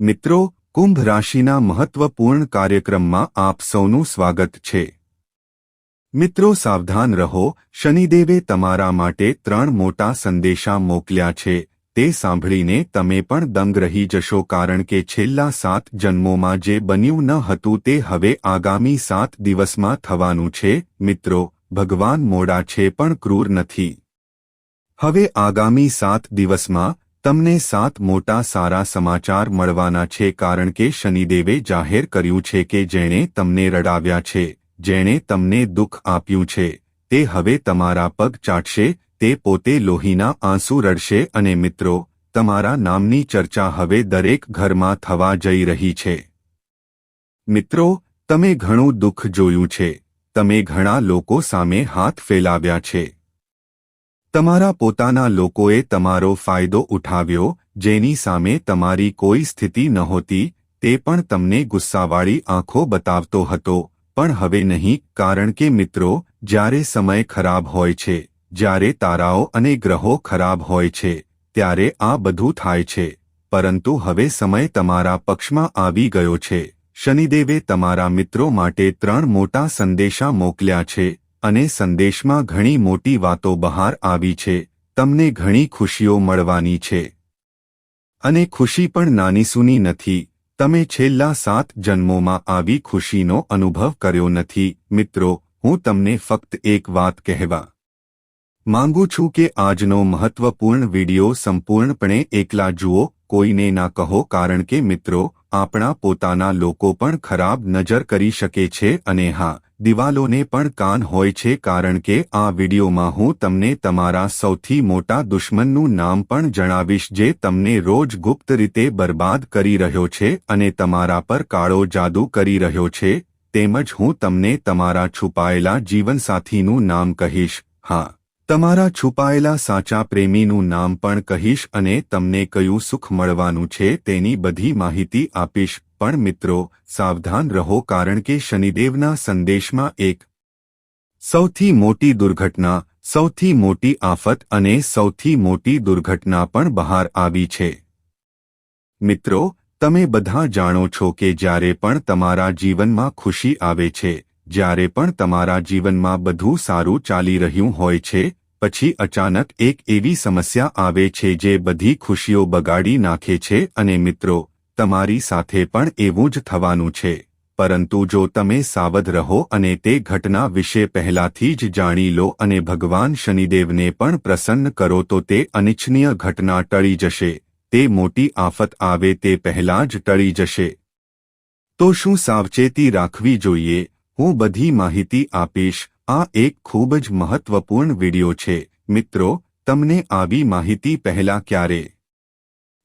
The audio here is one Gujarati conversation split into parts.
મિત્રો, કુંભ રાશિના મહત્વપૂર્ણ કાર્યક્રમમાં આપ સૌનું સ્વાગત છે. મિત્રો, સાવધાન રહો. શનિદેવે તમારા માટે ત્રણ મોટા સંદેશા મોકલ્યા છે. તે સાંભળીને તમે પણ દંગ રહી જશો કારણ કે છેલ્લા સાત જન્મોમાં જે બન્યું ન હતું તે હવે આગામી સાત દિવસમાં થવાનું છે. મિત્રો, ભગવાન મોડા છે પણ ક્રૂર નથી. હવે આગામી સાત દિવસમાં તમને સાત મોટા સારા સમાચાર મળવાના છે કારણ કે શનિદેવે જાહેર કર્યું છે કે જેણે તમને રડાવ્યા છે, જેણે તમને દુઃખ આપ્યું છે, તે હવે તમારા પગ ચાટશે, તે પોતે લોહીના આંસુ રડશે અને મિત્રો, તમારા નામની ચર્ચા હવે દરેક ઘરમાં થવા જઈ રહી છે. મિત્રો, તમે ઘણું દુઃખ જોયું છે, તમે ઘણા લોકો સામે હાથ ફેલાવ્યા છે. તમારા પોતાના લોકોએ તમારો ફાયદો ઉઠાવ્યો, જેની સામે તમારી કોઈ સ્થિતિ નહોતી, તે પણ તમને ગુસ્સાવાળી આંખો બતાવતો હતો. પણ હવે નહીં, કારણ કે મિત્રો, જ્યારે સમય ખરાબ હોય છે, જ્યારે તારાઓ અને ગ્રહો ખરાબ હોય છે, ત્યારે આ બધું થાય છે. પરંતુ હવે સમય તમારા પક્ષમાં આવી ગયો છે. શનિદેવે તમારા મિત્રો માટે ત્રણ મોટા સંદેશા મોકલ્યા છે. અને સંદેશમાં ઘણી મોટી વાતો બહાર આવી છે, તમને ઘણી ખુશીઓ મળવાની છે. અને ખુશી પણ નાનીસૂની નથી, તમે છેલ્લા સાત જન્મોમાં આવી ખુશીનો અનુભવ કર્યો નથી. મિત્રો, હું તમને ફક્ત એક વાત કહેવા માંગુ છું કે આજનો મહત્વપૂર્ણ વિડિયો સંપૂર્ણપણે એકલા જુઓ, કોઈને ના કહો, કારણ કે મિત્રો, આપણા પોતાના લોકો પણ ખરાબ નજર કરી શકે છે અને હા દિવાલોને પણ કાન હોય છે કારણ કે આ વિડીયોમાં હું તમને તમારા સૌથી મોટા દુશ્મનનું નામ પણ જણાવીશ જે તમને રોજ ગુપ્ત રીતે બરબાદ કરી રહ્યો છે અને તમારા પર કાળો જાદુ કરી રહ્યો છે, તેમજ હું તમને તમારા છુપાયેલા જીવનસાથીનું નામ કહીશ. હા, તમારા છુપાયેલા સાચા પ્રેમીનું નામ પણ કહીશ અને તમને કયું સુખ મળવાનું છે તેની બધી માહિતી આપીશ. પણ મિત્રો, સાવધાન રહો કારણ કે શનિદેવના સંદેશમાં એક સૌથી મોટી દુર્ઘટના, સૌથી મોટી આફત અને સૌથી મોટી દુર્ઘટના પણ બહાર આવી છે. મિત્રો, તમે બધા જાણો છો કે જ્યારે પણ તમારા જીવનમાં ખુશી આવે છે, જ્યારે પણ તમારા જીવનમાં બધું સારું ચાલી રહ્યું હોય છે, પછી અચાનક એક એવી સમસ્યા આવે છે જે બધી ખુશીઓ બગાડી નાખે છે અને મિત્રો તમારી સાથે પણ એવું જ થવાનું છે. પરંતુ જો તમે સાવધ રહો અને તે ઘટના વિશે પહેલાથી જ જાણી લો અને ભગવાન શનિદેવને પણ પ્રસન્ન કરો તો તે અનિચ્છનીય ઘટના ટળી જશે. તે મોટી આફત આવે તે પહેલાં જ ટળી જશે. તો શું સાવચેતી રાખવી જોઈએ? હું બધી માહિતી આપીશ. આ એક ખૂબ જ મહત્વપૂર્ણ વિડિયો છે. મિત્રો, તમને આવી માહિતી પહેલા ક્યારે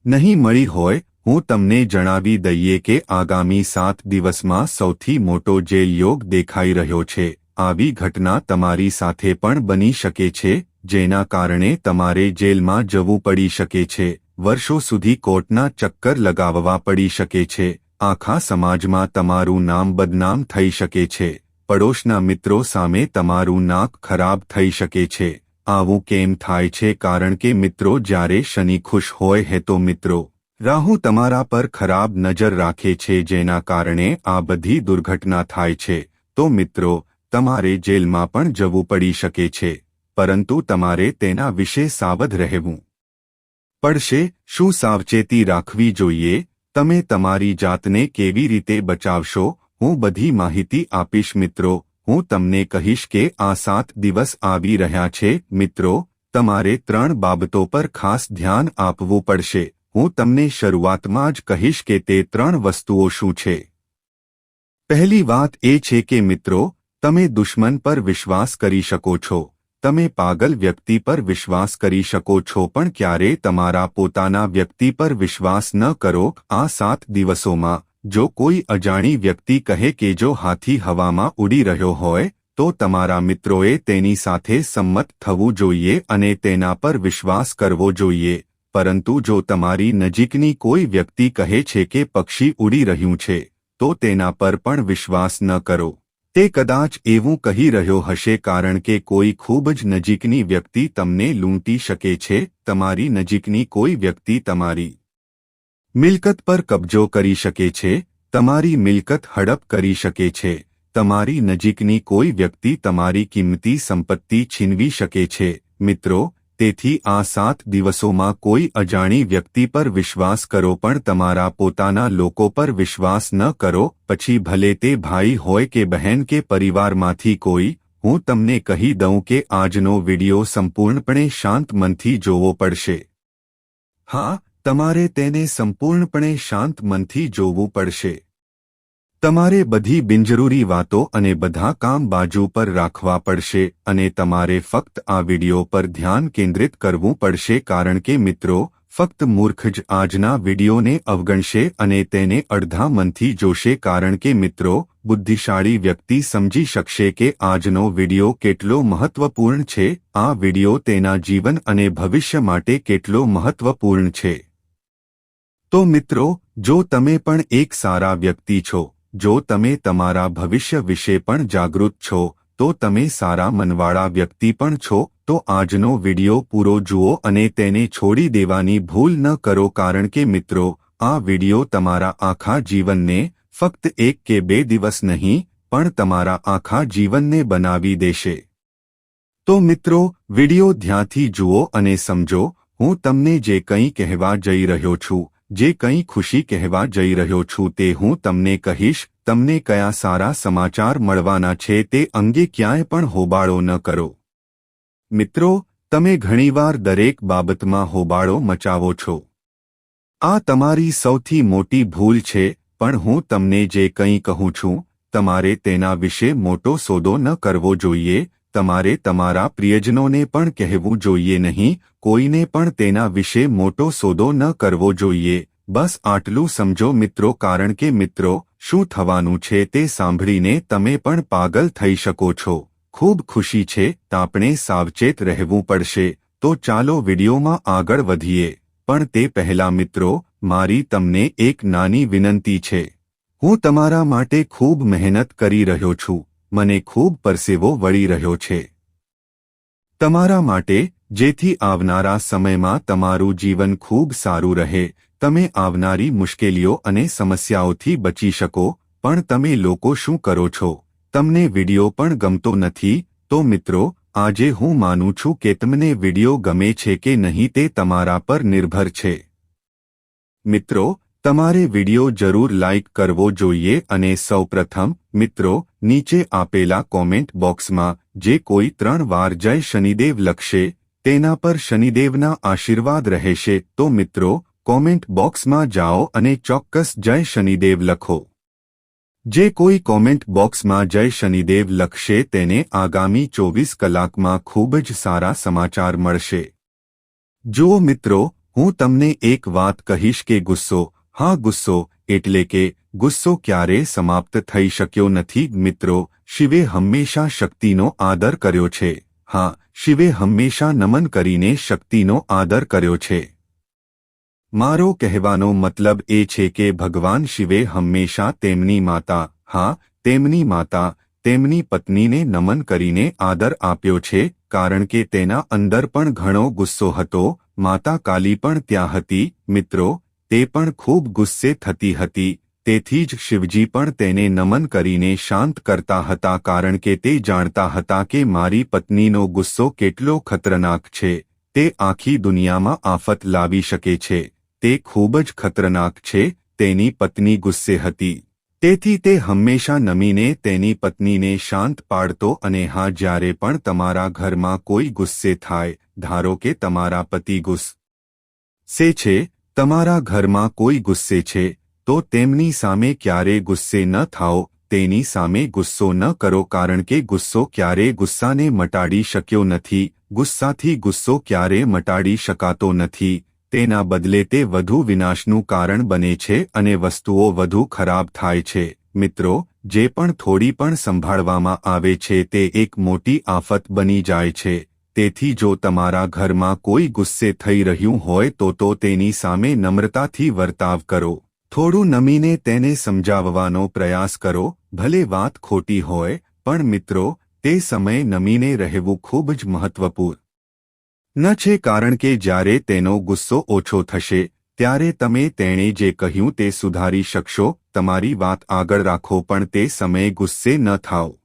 નહીં મળી હોય હું તમને જણાવી દઈએ કે આગામી સાત દિવસમાં સૌથી મોટો જે યોગ દેખાઈ રહ્યો છે, આવી ઘટના તમારી સાથે પણ બની શકે છે, જેના કારણે તમારે જેલમાં જવું પડી શકે છે, વર્ષો સુધી કોર્ટના ચક્કર લગાવવા પડી શકે છે, આખા સમાજમાં તમારું નામ બદનામ થઈ શકે છે, પડોશના મિત્રો સામે તમારું નાક ખરાબ થઈ શકે છે, આવું કેમ થાય છે કારણ કે મિત્રો જ્યારે શનિ ખુશ હોય હે તો મિત્રો રાહુ તમારા પર ખરાબ નજર રાખે છે જેના કારણે આ બધી દુર્ઘટના થાય છે. તો મિત્રો, તમારે જેલમાં પણ જવું પડી શકે છે, પરંતુ તમારે તેના વિશે સાવધ રહેવું પડશે. શું સાવચેતી રાખવી જોઈએ? તમે તમારી જાતને કેવી રીતે બચાવશો? હું બધી માહિતી આપીશ મિત્રો. હું તમને કહીશ કે આ સાત દિવસ આવી રહ્યા છે. મિત્રો, તમારે ત્રણ બાબતો પર ખાસ ધ્યાન આપવું પડશે. હું તમને શરૂઆતમાં જ કહીશ કે તે ત્રણ વસ્તુઓ શું છે. પહેલી વાત એ છે કે મિત્રો, તમે દુશ્મન પર વિશ્વાસ કરી શકો છો. તમે પાગલ વ્યક્તિ પર વિશ્વાસ કરી શકો છો, પણ ક્યારે તમારા પોતાના વ્યક્તિ પર વિશ્વાસ ન કરો. આ સાત દિવસોમાં, જો કોઈ અજાણી વ્યક્તિ કહે કે જો હાથી હવામાં ઉડી રહ્યો હોય, તો તમારા મિત્રોએ તેની સાથે સંમત થવું જોઈએ અને તેના પર વિશ્વાસ કરવો જોઈએ. પરંતુ જો તમારી નજીકની કોઈ વ્યક્તિ કહે છે કે પક્ષી ઉડી રહ્યું છે, તો તેના પર પણ વિશ્વાસ ન કરો. તે કદાચ એવું કહી રહ્યો હશે કારણ કે કોઈ ખૂબ જ નજીકની વ્યક્તિ તમને લૂંટી શકે છે, તમારી નજીકની કોઈ વ્યક્તિ તમારી મિલકત પર કબજો કરી શકે છે, તમારી મિલકત હડપ કરી શકે છે, તમારી નજીકની કોઈ વ્યક્તિ તમારી કિંમતી સંપત્તિ છીનવી શકે છે. મિત્રો તેથી આ સાત દિવસોમાં કોઈ અજાણી વ્યક્તિ પર વિશ્વાસ કરો પણ તમારા પોતાના લોકો પર વિશ્વાસ ન કરો, પછી ભલે તે ભાઈ હોય કે બહેન કે પરિવારમાંથી કોઈ, હું તમને કહી દઉં કે આજનો વિડિયો સંપૂર્ણપણે શાંત મનથી જોવો પડશે. હા, તમારે તેને સંપૂર્ણપણે શાંત મનથી જોવું પડશે. તમારે બધી બિનજરૂરી વાતો અને બધા કામ બાજુ પર રાખવા પડશે અને તમારે ફક્ત આ વિડિયો પર ધ્યાન કેન્દ્રિત કરવું પડશે કારણ કે મિત્રો, ફક્ત મૂર્ખ જ આજના વિડિયોને અવગણશે અને તેને અડધા મનથી જોશે કારણ કે મિત્રો, બુદ્ધિશાળી વ્યક્તિ સમજી શકશે કે આજનો વિડિયો કેટલો મહત્વપૂર્ણ છે, આ વિડિયો તેના જીવન અને ભવિષ્ય માટે કેટલો મહત્વપૂર્ણ છે. તો મિત્રો, જો તમે પણ એક સારા વ્યક્તિ છો જો તમે તમારા ભવિષ્ય વિશે પણ જાગૃત છો, તો તમે સારા મનવાળા વ્યક્તિ પણ છો, તો આજનો વિડિયો પૂરો જુઓ અને તેને છોડી દેવાની ભૂલ ન કરો કારણ કે મિત્રો, આ વિડિયો તમારા આખા જીવનને ફક્ત એક કે બે દિવસ નહીં, પણ તમારા આખા જીવનને બનાવી દેશે. તો મિત્રો, વિડિયો ધ્યાનથી જુઓ અને સમજો, હું તમને જે કંઈ કહેવા જઈ રહ્યો છું જે કંઈ ખુશી કહેવા જઈ રહ્યો છું તે હું તમને કહીશ, તમને કયા સારા સમાચાર મળવાના છે તે અંગે ક્યાંય પણ હોબાળો ન કરો. મિત્રો, તમે ઘણીવાર દરેક બાબતમાં હોબાળો મચાવો છો. આ તમારી સૌથી મોટી ભૂલ છે, પણ હું તમને જે કંઈ કહું છું, તમારે તેના વિશે મોટો સોદો ન કરવો જોઈએ તમારે તમારા પ્રિયજનોને પણ કહેવું જોઈએ નહીં, કોઈને પણ તેના વિશે મોટો સોદો ન કરવો જોઈએ. બસ આટલું સમજો મિત્રો, કારણ કે મિત્રો, શું થવાનું છે તે સાંભળીને તમે પણ પાગલ થઈ શકો છો. ખૂબ ખુશી છે આપણે સાવચેત રહેવું પડશે. તો ચાલો વિડીયોમાં આગળ વધીએ. પણ તે પહેલા મિત્રો, મારી તમને એક નાની વિનંતી છે. હું તમારા માટે ખૂબ મહેનત કરી રહ્યો છું. મને ખૂબ પરસેવો વળી રહ્યો છે. તમારા માટે, જેથી આવનારા સમયમાં તમારું જીવન ખૂબ સારું રહે, તમે આવનારી મુશ્કેલીઓ અને સમસ્યાઓથી બચી શકો, પણ તમે લોકો શું કરો છો? તમને વિડિયો પણ ગમતો નથી, તો મિત્રો, આજે હું માનું છું કે તમને વિડિયો ગમે છે કે નહીં તે તમારા પર નિર્ભર છે. મિત્રો તમારે વિડિયો જરૂર લાઇક કરવો જોઈએ અને સૌપ્રથમ, મિત્રો, નીચે આપેલા કોમેન્ટ બોક્સમાં, જે કોઈ ત્રણ વાર જય શનિદેવ લખશે, તેના પર શનિદેવના આશીર્વાદ રહેશે, તો મિત્રો, કોમેન્ટ બોક્સમાં જાઓ અને ચોક્કસ જય શનિદેવ લખો. જે કોઈ કોમેન્ટ બોક્સમાં જય શનિદેવ લખશે તેને આગામી ચોવીસ કલાકમાં ખૂબ જ સારા સમાચાર મળશે. જો મિત્રો, હું તમને એક વાત કહીશ કે ગુસ્સો હા, ગુસ્સો, એટલે કે, ગુસ્સો ક્યારે સમાપ્ત થઈ શક્યો નથી, મિત્રો, શિવે હંમેશા શક્તિનો આદર કર્યો છે. હા, શિવે હંમેશા નમન કરીને શક્તિનો આદર કર્યો છે. મારો કહેવાનો મતલબ એ છે કે ભગવાન શિવે હંમેશા તેમની માતા, હા, તેમની માતા, તેમની પત્નીને નમન કરીને આદર આપ્યો છે, કારણ કે તેના અંદર પણ ઘણો ગુસ્સો હતો, માતા કાલી પણ ત્યાં હતી, મિત્રો તે પણ ખૂબ ગુસ્સે થતી હતી, તેથી જ શિવજી પણ તેને નમન કરીને શાંત કરતા હતા કારણ કે તે જાણતા હતા કે મારી પત્નીનો ગુસ્સો કેટલો ખતરનાક છે, તે આખી દુનિયામાં આફત લાવી શકે છે, તે ખૂબ જ ખતરનાક છે, તેની પત્ની ગુસ્સે હતી. તેથી તે હંમેશા નમીને તેની પત્નીને શાંત પાડતો અને હા, જ્યારે પણ તમારા ઘરમાં કોઈ ગુસ્સે થાય, ધારો કે તમારા પતિ ગુસ્સે છે તમારા ઘરમાં કોઈ ગુસ્સે છે, તો તેમની સામે ક્યારે ગુસ્સે ન થાઓ, તેની સામે ગુસ્સો ન કરો કારણ કે ગુસ્સો ક્યારે ગુસ્સાને મટાડી શક્યો નથી, ગુસ્સાથી ગુસ્સો ક્યારે મટાડી શકાતો નથી, તેના બદલે તે વધુ વિનાશનું કારણ બને છે અને વસ્તુઓ વધુ ખરાબ થાય છે. મિત્રો, જે પણ થોડી પણ સંભાળવામાં આવે છે તે એક મોટી આફત બની જાય છે. તેથી જો તમારા ઘરમાં કોઈ ગુસ્સે થઈ રહ્યું હોય તો તો તેની સામે નમ્રતાથી વર્તાવ કરો. થોડું નમીને તેને સમજાવવાનો પ્રયાસ કરો. ભલે વાત ખોટી હોય, પણ મિત્રો, તે સમયે નમીને રહેવું ખૂબ જ મહત્વપૂર્ણ. ન છે કારણ કે જ્યારે તેનો ગુસ્સો ઓછો થશે, ત્યારે તમે તેણે જે કહ્યું તે સુધારી શકશો. તમારી વાત આગળ રાખો પણ તે સમયે ગુસ્સે ન થાઓ.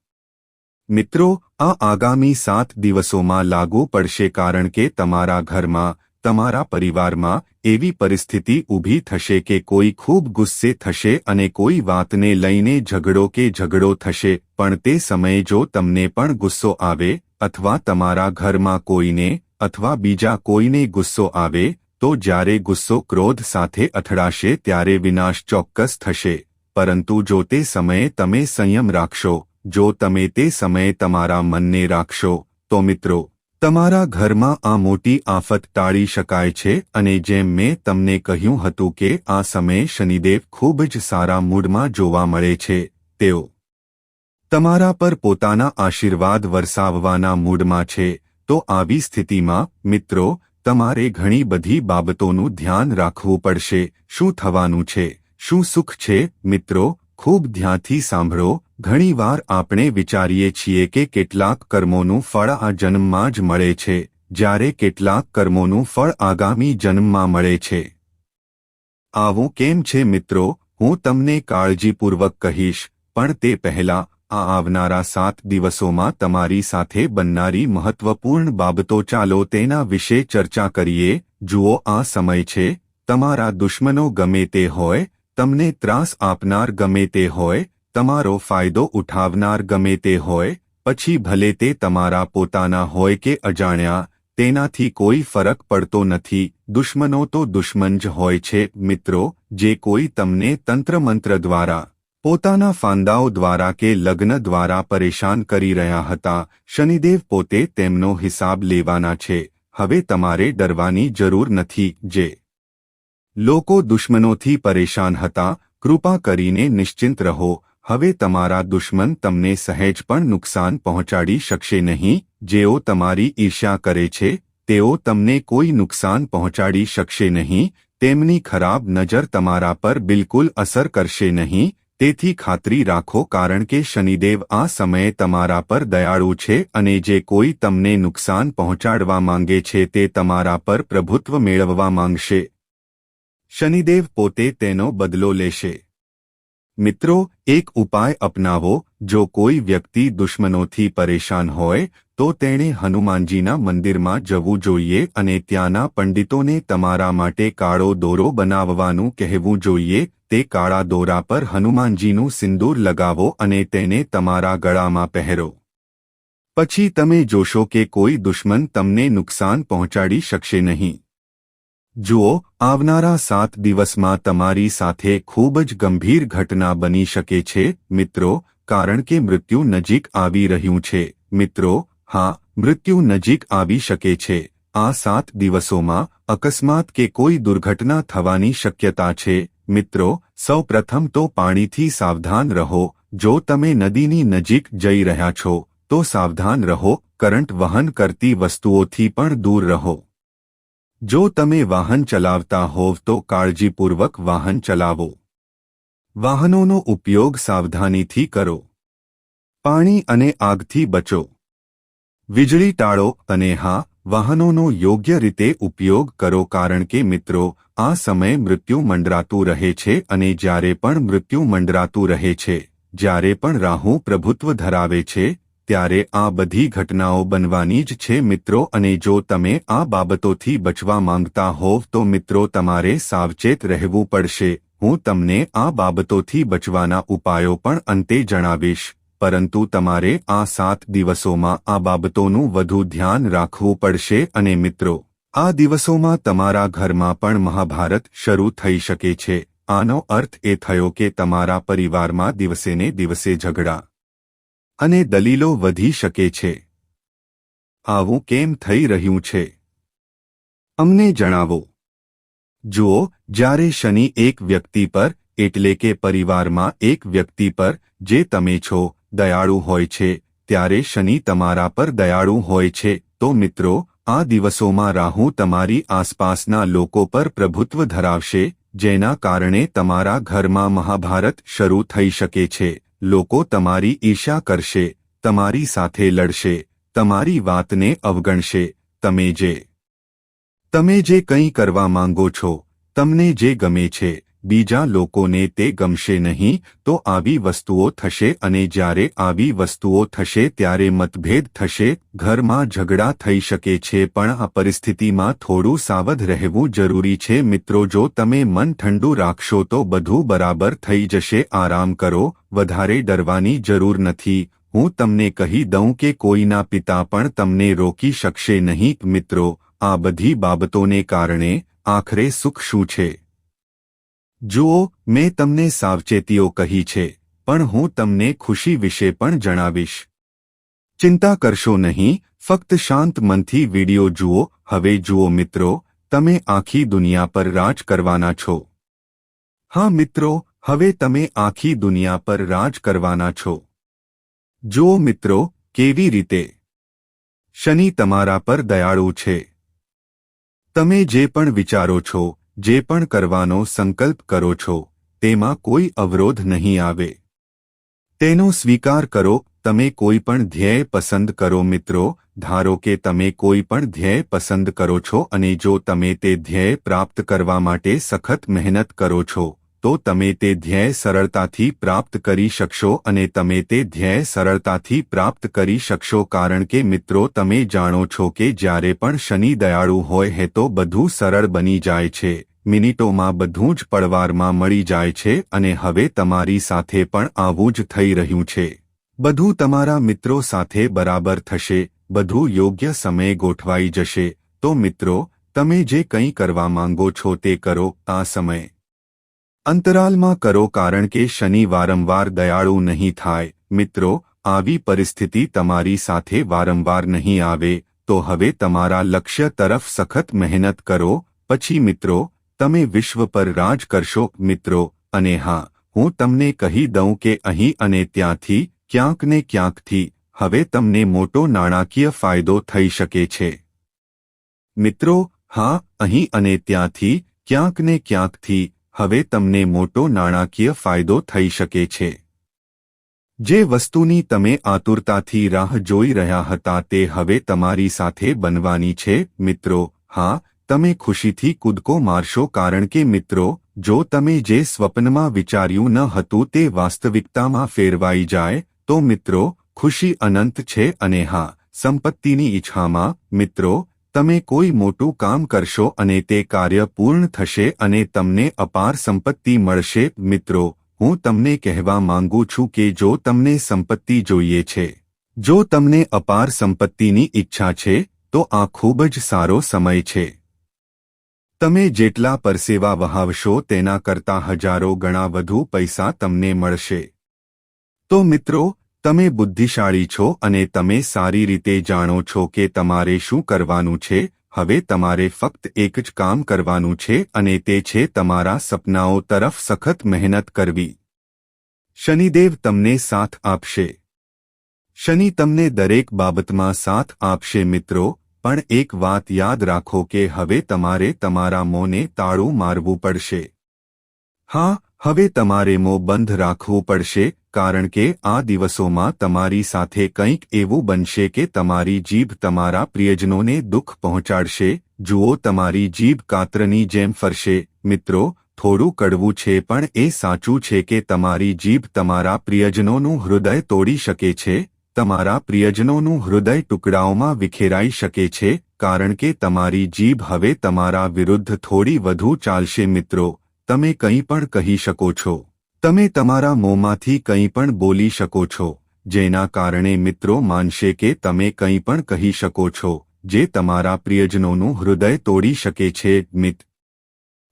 મિત્રો, આ આગામી સાત દિવસોમાં લાગુ પડશે કારણ કે તમારા ઘરમાં, તમારા પરિવારમાં એવી પરિસ્થિતિ ઊભી થશે કે કોઈ ખૂબ ગુસ્સે થશે અને કોઈ વાતને લઈને ઝઘડો કે ઝઘડો થશે, પણ તે સમયે જો તમને પણ ગુસ્સો આવે, અથવા તમારા ઘરમાં કોઈને, અથવા બીજા કોઈને ગુસ્સો આવે, તો જ્યારે ગુસ્સો ક્રોધ સાથે અથડાશે ત્યારે વિનાશ ચોક્કસ થશે. પરંતુ જો તે સમયે તમે સંયમ રાખશો જો તમે તે સમયે તમારા મનને રાખશો, તો મિત્રો, તમારા ઘરમાં આ મોટી આફત ટાળી શકાય છે અને જેમ મેં તમને કહ્યું હતું કે આ સમયે શનિદેવ ખૂબ જ સારા મૂડમાં જોવા મળે છે, તેઓ તમારા પર પોતાના આશીર્વાદ વરસાવવાના મૂડમાં છે, તો આવી સ્થિતિમાં, મિત્રો, તમારે ઘણી બધી બાબતોનું ધ્યાન રાખવું પડશે, શું થવાનું છે, શું સુખ છે, મિત્રો ખૂબ ધ્યાનથી સાંભળો, ઘણીવાર આપણે વિચારીએ છીએ કે કેટલાક કર્મોનું ફળ આ જન્મમાં જ મળે છે, જ્યારે કેટલાક કર્મોનું ફળ આગામી જન્મમાં મળે છે. આવું કેમ છે મિત્રો, હું તમને કાળજીપૂર્વક કહીશ, પણ તે પહેલા, આ આવનારા સાત દિવસોમાં તમારી સાથે બનનારી મહત્વપૂર્ણ બાબતો ચાલો તેના વિશે ચર્ચા કરીએ, જુઓ આ સમય છે, તમારા દુશ્મનો ગમે તે હોય તમને ત્રાસ આપનાર ગમે તે હોય, તમારો ફાયદો ઉઠાવનાર ગમે તે હોય, પછી ભલે તે તમારા પોતાના હોય કે અજાણ્યા, તેનાથી કોઈ ફરક પડતો નથી, દુશ્મનો તો દુશ્મન જ હોય છે, મિત્રો, જે કોઈ તમને તંત્રમંત્ર દ્વારા, પોતાના ફાંદાઓ દ્વારા કે લગ્ન દ્વારા પરેશાન કરી રહ્યા હતા, શનિદેવ પોતે તેમનો હિસાબ લેવાના છે, હવે તમારે ડરવાની જરૂર નથી, જે લોકો દુશ્મનોથી પરેશાન હતા, કૃપા કરીને નિશ્ચિંત રહો, હવે તમારા દુશ્મન તમને સહેજ પણ નુકસાન પહોંચાડી શકશે નહીં, જેઓ તમારી ઈર્ષ્યા કરે છે, તેઓ તમને કોઈ નુકસાન પહોંચાડી શકશે નહીં, તેમની ખરાબ નજર તમારા પર બિલકુલ અસર કરશે નહીં, તેથી ખાતરી રાખો કારણ કે શનિદેવ આ સમયે તમારા પર દયાળુ છે અને જે કોઈ તમને નુકસાન પહોંચાડવા માંગે છે તે તમારા પર પ્રભુત્વ મેળવવા માંગશે. શનિદેવ પોતે તેનો બદલો લેશે. મિત્રો, એક ઉપાય અપનાવો, જો કોઈ વ્યક્તિ દુશ્મનોથી પરેશાન હોય, તો તેણે હનુમાનજીના મંદિરમાં જવું જોઈએ અને ત્યાંના પંડિતોને તમારા માટે કાળો દોરો બનાવવાનું કહેવું જોઈએ, તે કાળા દોરા પર હનુમાનજીનું સિંદૂર લગાવો અને તેને તમારા ગળામાં પહેરો. પછી તમે જોશો કે કોઈ દુશ્મન તમને નુકસાન પહોંચાડી શકશે નહીં. જુઓ, આવનારા સાત દિવસમાં તમારી સાથે ખૂબ જ ગંભીર ઘટના બની શકે છે, મિત્રો, કારણ કે મૃત્યુ નજીક આવી રહ્યું છે. મિત્રો, હા, મૃત્યુ નજીક આવી શકે છે. આ સાત દિવસોમાં અકસ્માત કે કોઈ દુર્ઘટના થવાની શક્યતા છે. મિત્રો સૌ પ્રથમ તો પાણીથી સાવધાન રહો. જો તમે નદીની નજીક જઈ રહ્યા છો, તો સાવધાન રહો. કરંટ વહન કરતી વસ્તુઓથી પણ દૂર રહો. જો તમે વાહન ચલાવતા હોવ તો કાળજીપૂર્વક વાહન ચલાવો. વાહનોનો ઉપયોગ સાવધાનીથી કરો. પાણી અને આગથી બચો. વીજળી ટાળો અને હા, વાહનોનો યોગ્ય રીતે ઉપયોગ કરો કારણ કે મિત્રો, આ સમય મૃત્યુ મંડરાતું રહે છે અને જ્યારે પણ મૃત્યુ મંડરાતું રહે છે, જ્યારે પણ રાહુ પ્રભુત્વ ધરાવે છે ત્યારે આ બધી ઘટનાઓ બનવાની જ છે મિત્રો અને જો તમે આ બાબતોથી બચવા માંગતા હોવ તો મિત્રો તમારે સાવચેત રહેવું પડશે. હું તમને આ બાબતોથી બચવાના ઉપાયો પણ અંતે જણાવીશ. પરંતુ તમારે આ સાત દિવસોમાં આ બાબતોનું વધુ ધ્યાન રાખવું પડશે અને મિત્રો, આ દિવસોમાં તમારા ઘરમાં પણ મહાભારત શરૂ થઈ શકે છે. આનો અર્થ એ થયો કે તમારા પરિવારમાં દિવસેને દિવસે ઝઘડા અને દલીલો વધી શકે છે. આવું કેમ થઈ રહ્યું છે? અમને જણાવો. જુઓ, જ્યારે શનિ એક વ્યક્તિ પર, એટલે કે પરિવારમાં એક વ્યક્તિ પર, જે તમે છો, દયાળુ હોય છે, ત્યારે શનિ તમારા પર દયાળુ હોય છે, તો મિત્રો, આ દિવસોમાં રાહુ તમારી આસપાસના લોકો પર પ્રભુત્વ ધરાવશે, જેના કારણે તમારા ઘરમાં મહાભારત શરૂ થઈ શકે છે. લોકો તમારી ઈર્ષા કરશે, તમારી સાથે લડશે, તમારી વાતને અવગણશે, તમે જે તમે જે કંઈ કરવા માંગો છો, તમને જે ગમે છે. બીજા લોકોને તે ગમશે નહીં, તો આવી વસ્તુઓ થશે અને જ્યારે આવી વસ્તુઓ થશે ત્યારે મતભેદ થશે. ઘરમાં ઝઘડા થઈ શકે છે, પણ આ પરિસ્થિતિમાં થોડું સાવધ રહેવું જરૂરી છે. મિત્રો, જો તમે મન ઠંડુ રાખશો, તો બધું બરાબર થઈ જશે. આરામ કરો, વધારે ડરવાની જરૂર નથી. હું તમને કહી દઉં કે કોઈના પિતા પણ તમને રોકી શકશે નહીં. મિત્રો, આ બધી બાબતોને કારણે આખરે સુખ શું છે? જુઓ, મેં તમને સાવચેતીઓ કહી છે, પણ હું તમને ખુશી વિશે પણ જણાવીશ. ચિંતા કરશો નહીં, ફક્ત શાંત મનથી વિડિયો જુઓ, હવે જુઓ મિત્રો, તમે આખી દુનિયા પર રાજ કરવાના છો. હા મિત્રો, હવે તમે આખી દુનિયા પર રાજ કરવાના છો. જુઓ મિત્રો, કેવી રીતે? શનિ તમારા પર દયાળુ છે. તમે જે પણ વિચારો છો જે પણ કરવાનો સંકલ્પ કરો છો, તેમાં કોઈ અવરોધ નહીં આવે. તેનો સ્વીકાર કરો, તમે કોઈ પણ ધ્યેય પસંદ કરો મિત્રો, ધારો કે તમે કોઈ પણ ધ્યેય પસંદ કરો છો અને જો તમે તે ધ્યેય પ્રાપ્ત કરવા માટે સખત મહેનત કરો છો તો તમે તે ધ્યેય સરળતાથી પ્રાપ્ત કરી શકશો અને તમે તે ધ્યેય સરળતાથી પ્રાપ્ત કરી શકશો કારણ કે મિત્રો તમે જાણો છો કે જ્યારે પણ શનિ દયાળુ હોય હે તો બધું સરળ બની જાય છે. મિનિટોમાં બધું જ પડવારમાં મળી જાય છે અને હવે તમારી સાથે પણ આવું જ થઈ રહ્યું છે. બધું તમારા મિત્રો સાથે બરાબર થશે, બધું યોગ્ય સમયે ગોઠવાઈ જશે. તો મિત્રો, તમે જે કંઈ કરવા માંગો છો તે કરો, આ સમય. અંતરાલમાં કરો કારણ કે શનિ વારંવાર દયાળુ નહીં થાય. મિત્રો, આવી પરિસ્થિતિ તમારી સાથે વારંવાર નહીં આવે, તો હવે તમારા લક્ષ્ય તરફ સખત મહેનત કરો. પછી મિત્રો, તમે વિશ્વ પર રાજ કરશો, મિત્રો. અને હા, હું તમને કહી દઉં કે અહીં અને ત્યાંથી, ક્યાંક ને ક્યાંકથી, હવે તમને મોટો નાણાકીય ફાયદો થઈ શકે છે. મિત્રો, હા, અહીં અને ત્યાંથી, ક્યાંક ને ક્યાંકથી હવે તમને મોટો નાણાકીય ફાયદો થઈ શકે છે. જે વસ્તુની તમે આતુરતાથી રાહ જોઈ રહ્યા હતા તે હવે તમારી સાથે બનવાની છે. મિત્રો, હા, તમે ખુશીથી કૂદકો મારશો કારણ કે મિત્રો, જો તમે જે સ્વપ્નમાં વિચાર્યું ન હતું તે વાસ્તવિકતામાં ફેરવાઈ જાય, તો મિત્રો, ખુશી અનંત છે અને હા, સંપત્તિની ઈચ્છામાં, મિત્રો તમે કોઈ મોટું કામ કરશો અને તે કાર્ય પૂર્ણ થશે અને તમને અપાર સંપત્તિ મળશે. મિત્રો, હું તમને કહેવા માંગુ છું કે જો તમને સંપત્તિ જોઈએ છે, જો તમને અપાર સંપત્તિની ઈચ્છા છે, તો આ ખૂબ જ સારો સમય છે. તમે જેટલા પરસેવા વહાવશો તેના કરતાં હજારો ગણા વધુ પૈસા તમને મળશે. તો મિત્રો તમે બુદ્ધિશાળી છો અને તમે સારી રીતે જાણો છો કે તમારે શું કરવાનું છે, હવે તમારે ફક્ત એક જ કામ કરવાનું છે અને તે છે તમારા સપનાઓ તરફ સખત મહેનત કરવી. શનિદેવ તમને સાથ આપશે. શનિ તમને દરેક બાબતમાં સાથ આપશે મિત્રો, પણ એક વાત યાદ રાખો કે હવે તમારે તમારા મોંને તાળું મારવું પડશે. હા હવે તમારે મો બંધ રાખવું પડશે, કારણ કે આ દિવસોમાં તમારી સાથે કંઈક એવું બનશે કે તમારી જીભ તમારા પ્રિયજનોને દુઃખ પહોંચાડશે. જુઓ, તમારી જીભ કાતરની જેમ ફરશે. મિત્રો, થોડું કડવું છે, પણ એ સાચું છે કે તમારી જીભ તમારા પ્રિયજનોનું હૃદય તોડી શકે છે. તમારા પ્રિયજનોનું હૃદય ટુકડાઓમાં વિખેરાઈ શકે છે, કારણ કે તમારી જીભ હવે તમારા વિરુદ્ધ થોડી વધુ ચાલશે. મિત્રો તમે કંઈ પણ કહી શકો છો. તમે તમારા મોંમાંથી કંઈ પણ બોલી શકો છો. જેના કારણે મિત્રો માનશે કે તમે કંઈ પણ કહી શકો છો, જે તમારા પ્રિયજનોનું હૃદય તોડી શકે છે, મિત.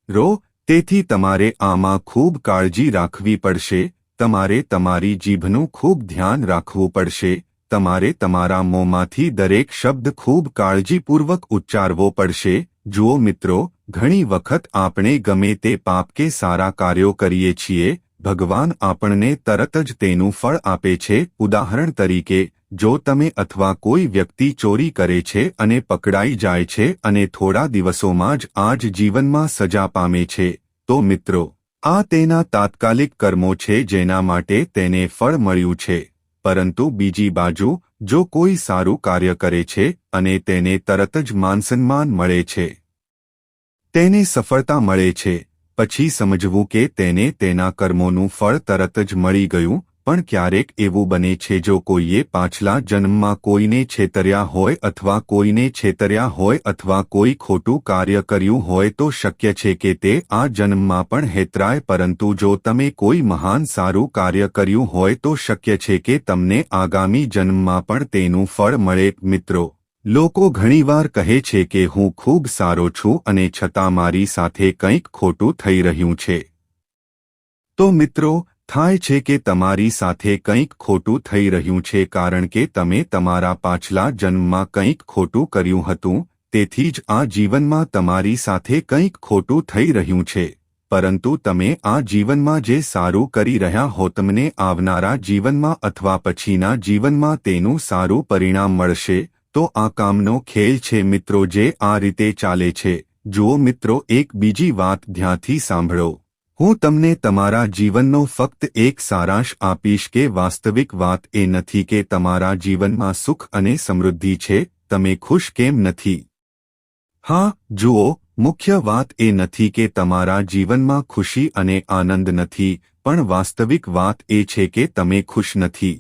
રો, તેથી તમારે આમાં ખૂબ કાળજી રાખવી પડશે, તમારે તમારી જીભનું ખૂબ ધ્યાન રાખવું પડશે, તમારે તમારા મોંમાંથી દરેક શબ્દ ખૂબ કાળજીપૂર્વક ઉચ્ચારવો પડશે. જુઓ મિત્રો ઘણી વખત આપણે ગમે તે પાપ કે સારા કાર્યો કરીએ છીએ, ભગવાન આપણને તરત જ તેનું ફળ આપે છે. ઉદાહરણ તરીકે, જો તમે અથવા કોઈ વ્યક્તિ ચોરી કરે છે અને પકડાઈ જાય છે અને થોડા દિવસોમાં જ આજ જીવનમાં સજા પામે છે, તો મિત્રો, આ તેના તાત્કાલિક કર્મો છે જેના માટે તેને ફળ મળ્યું છે. પરંતુ બીજી બાજુ, જો કોઈ સારું કાર્ય કરે છે અને તેને તરત જ માનસન્માન મળે છે તેને સફળતા મળે છે. પછી સમજવું કે તેને તેના કર્મોનું ફળ તરત જ મળી ગયું, પણ ક્યારેક એવું બને છે જો કોઈએ પાછલા જન્મમાં કોઈને છેતર્યા હોય અથવા કોઈને છેતર્યા હોય અથવા કોઈ ખોટું કાર્ય કર્યું હોય તો શક્ય છે કે તે આ જન્મમાં પણ હેતરાય, પરંતુ જો તમે કોઈ મહાન સારું કાર્ય કર્યું હોય તો શક્ય છે કે તમને આગામી જન્મમાં પણ તેનું ફળ મળે. મિત્રો લોકો ઘણીવાર કહે છે કે હું ખૂબ સારો છું અને છતાં મારી સાથે કંઈક ખોટું થઈ રહ્યું છે. તો મિત્રો, થાય છે કે તમારી સાથે કંઈક ખોટું થઈ રહ્યું છે કારણ કે તમે તમારા પાછલા જન્મમાં કંઈક ખોટું કર્યું હતું, તેથી જ આ જીવનમાં તમારી સાથે કંઈક ખોટું થઈ રહ્યું છે. પરંતુ તમે આ જીવનમાં જે સારું કરી રહ્યા હો તમને આવનારા જીવનમાં અથવા પછીના જીવનમાં તેનું સારું પરિણામ મળશે તો આ કામનો ખેલ છે મિત્રો જે આ રીતે ચાલે છે. જુઓ મિત્રો, એક બીજી વાત ધ્યાનથી સાંભળો. હું તમને તમારા જીવનનો ફક્ત એક સારાંશ આપીશ કે વાસ્તવિક વાત એ નથી કે તમારા જીવનમાં સુખ અને સમૃદ્ધિ છે, તમે ખુશ કેમ નથી? હા, જુઓ, મુખ્ય વાત એ નથી કે તમારા જીવનમાં ખુશી અને આનંદ નથી, પણ વાસ્તવિક વાત એ છે કે તમે ખુશ નથી.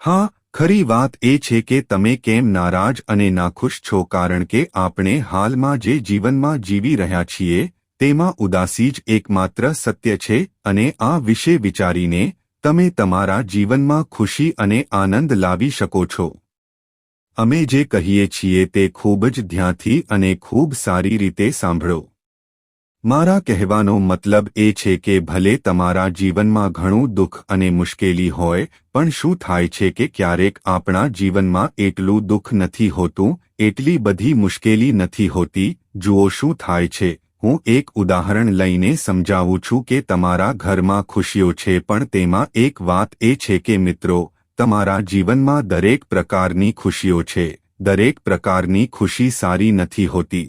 હા ખરી વાત એ છે કે તમે કેમ નારાજ અને નાખુશ છો કારણ કે આપણે હાલમાં જે જીવનમાં જીવી રહ્યા છીએ, તેમાં ઉદાસી જ એકમાત્ર સત્ય છે અને આ વિશે વિચારીને, તમે તમારા જીવનમાં ખુશી અને આનંદ લાવી શકો છો. અમે જે કહીએ છીએ તે ખૂબ જ ધ્યાનથી અને ખૂબ સારી રીતે સાંભળો. મારા કહેવાનો મતલબ એ છે કે ભલે તમારા જીવનમાં ઘણું દુઃખ અને મુશ્કેલી હોય, પણ શું થાય છે કે ક્યારેક આપણા જીવનમાં એટલું દુઃખ નથી હોતું, એટલી બધી મુશ્કેલી નથી હોતી? જુઓ શું થાય છે. હું એક ઉદાહરણ લઈને સમજાવું છું કે તમારા ઘરમાં ખુશીઓ છે, પણ તેમાં એક વાત એ છે કે મિત્રો, તમારા જીવનમાં દરેક પ્રકારની ખુશીઓ છે. દરેક પ્રકારની ખુશી સારી નથી હોતી.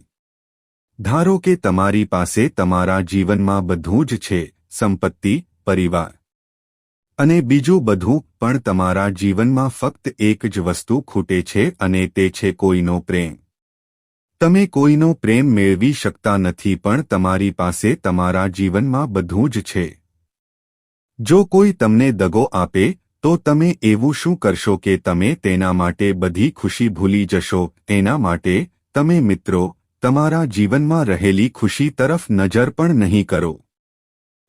ધારો કે તમારી પાસે તમારા જીવનમાં બધું જ છે, સંપત્તિ, પરિવાર. અને બીજું બધું પણ તમારા જીવનમાં ફક્ત એક જ વસ્તુ ખૂટે છે અને તે છે કોઈનો પ્રેમ. તમે કોઈનો પ્રેમ મેળવી શકતા નથી પણ તમારી પાસે તમારા જીવનમાં બધું જ છે. જો કોઈ તમને દગો આપે, તો તમે એવું શું કરશો કે તમે તેના માટે બધી ખુશી ભૂલી જશો? એના માટે, તમે મિત્રો તમારા જીવનમાં રહેલી ખુશી તરફ નજર પણ નહીં કરો.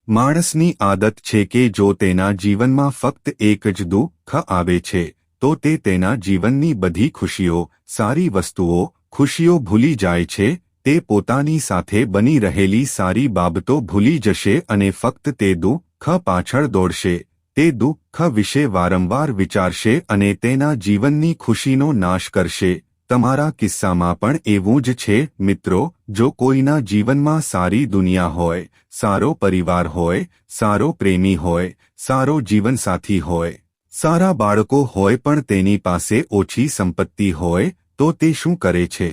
માણસની આદત છે કે જો તેના જીવનમાં ફક્ત એક જ દુઃખ આવે છે, તો તે તેના જીવનની બધી ખુશીઓ, સારી વસ્તુઓ, ખુશીઓ ભૂલી જાય છે, તે પોતાની સાથે બની રહેલી સારી બાબતો ભૂલી જશે અને ફક્ત તે દુઃખ પાછળ દોડશે, તે દુઃખ વિશે વારંવાર વિચારશે અને તેના જીવનની ખુશીનો નાશ કરશે. તમારા કિસ્સામાં પણ એવું જ છે, મિત્રો, જો કોઈના જીવનમાં સારી દુનિયા હોય, સારો પરિવાર હોય, સારો પ્રેમી હોય, સારો જીવનસાથી હોય, સારા બાળકો હોય પણ તેની પાસે ઓછી સંપત્તિ હોય, તો તે શું કરે છે?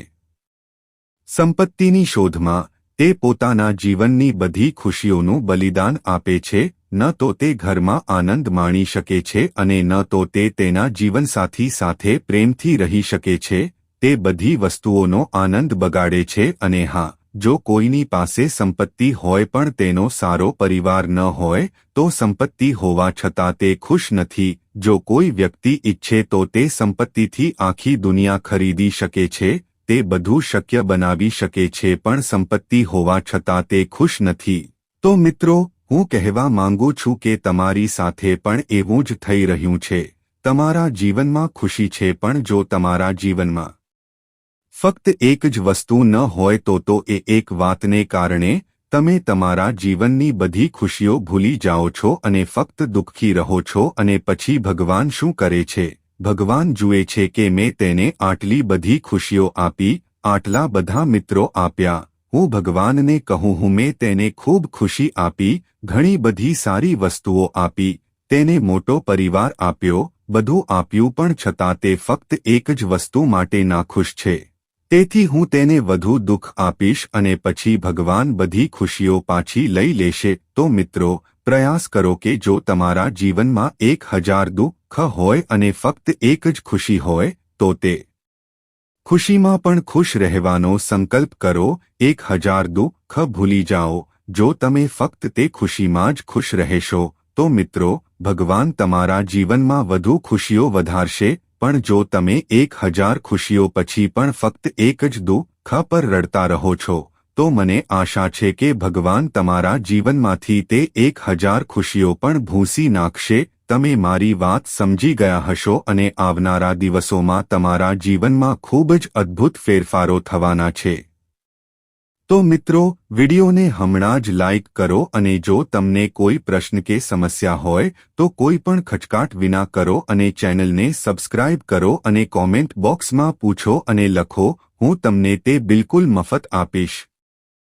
સંપત્તિની શોધમાં, તે પોતાના જીવનની બધી ખુશીઓનું બલિદાન આપે છે, ન તો તે ઘરમાં આનંદ માણી શકે છે અને ન તો તે તેના જીવનસાથી સાથે પ્રેમથી રહી શકે છે તે બધી વસ્તુઓનો આનંદ બગાડે છે અને હા, જો કોઈની પાસે સંપત્તિ હોય પણ તેનો સારો પરિવાર ન હોય, તો સંપત્તિ હોવા છતાં તે ખુશ નથી. જો કોઈ વ્યક્તિ ઈચ્છે તો તે સંપત્તિથી આખી દુનિયા ખરીદી શકે છે, તે બધું શક્ય બનાવી શકે છે પણ સંપત્તિ હોવા છતાં તે ખુશ નથી. તો મિત્રો, હું કહેવા માંગુ છું કે તમારી સાથે પણ એવું જ થઈ રહ્યું છે. તમારા જીવનમાં ખુશી છે પણ જો તમારા જીવનમાં ફક્ત એક જ વસ્તુ ન હોય તો તો એ એક વાતને કારણે તમે તમારા જીવનની બધી ખુશીઓ ભૂલી જાઓ છો અને ફક્ત દુઃખી રહો છો અને પછી ભગવાન શું કરે છે? ભગવાન જુએ છે કે મેં તેને આટલી બધી ખુશીઓ આપી, આટલા બધા મિત્રો આપ્યા. હું ભગવાનને કહું હું મેં તેને ખૂબ ખુશી આપી, ઘણી બધી સારી વસ્તુઓ આપી, તેને મોટો પરિવાર આપ્યો, બધું આપ્યું પણ છતાં તે ફક્ત એક જ વસ્તુ માટે નાખુશ છે. તેથી હું તેને વધુ દુઃખ આપીશ અને પછી ભગવાન બધી ખુશીઓ પાછી લઈ લેશે. તો મિત્રો, પ્રયાસ કરો કે જો તમારા જીવનમાં એક હજાર દુઃખ હોય અને ફક્ત એક જ ખુશી હોય, તો તે ખુશીમાં પણ ખુશ રહેવાનો સંકલ્પ કરો. એક હજાર દુઃખ ભૂલી જાઓ. જો તમે ફક્ત તે ખુશીમાં જ ખુશ રહેશો, તો મિત્રો, ભગવાન તમારા જીવનમાં વધુ ખુશીઓ વધારશે. પણ જો તમે એક હજાર ખુશીઓ પછી પણ ફક્ત એક જ દુઃખ પર રડતા રહો છો, તો મને આશા છે કે ભગવાન તમારા જીવનમાંથી તે એક હજાર ખુશીઓ પણ ભૂંસી નાખશે. તમે મારી વાત સમજી ગયા હશો અને આવનારા દિવસોમાં તમારા જીવનમાં ખૂબ જ અદ્ભુત ફેરફારો થવાના છે. તો મિત્રો, વિડિયોને હમણાં જ લાઇક કરો અને જો તમને કોઈ પ્રશ્ન કે સમસ્યા હોય, તો કોઈ પણ ખચકાટ વિના કરો અને ચેનલને સબસ્ક્રાઇબ કરો અને કોમેન્ટ બોક્સમાં પૂછો અને લખો, હું તમને તે બિલકુલ મફત આપીશ.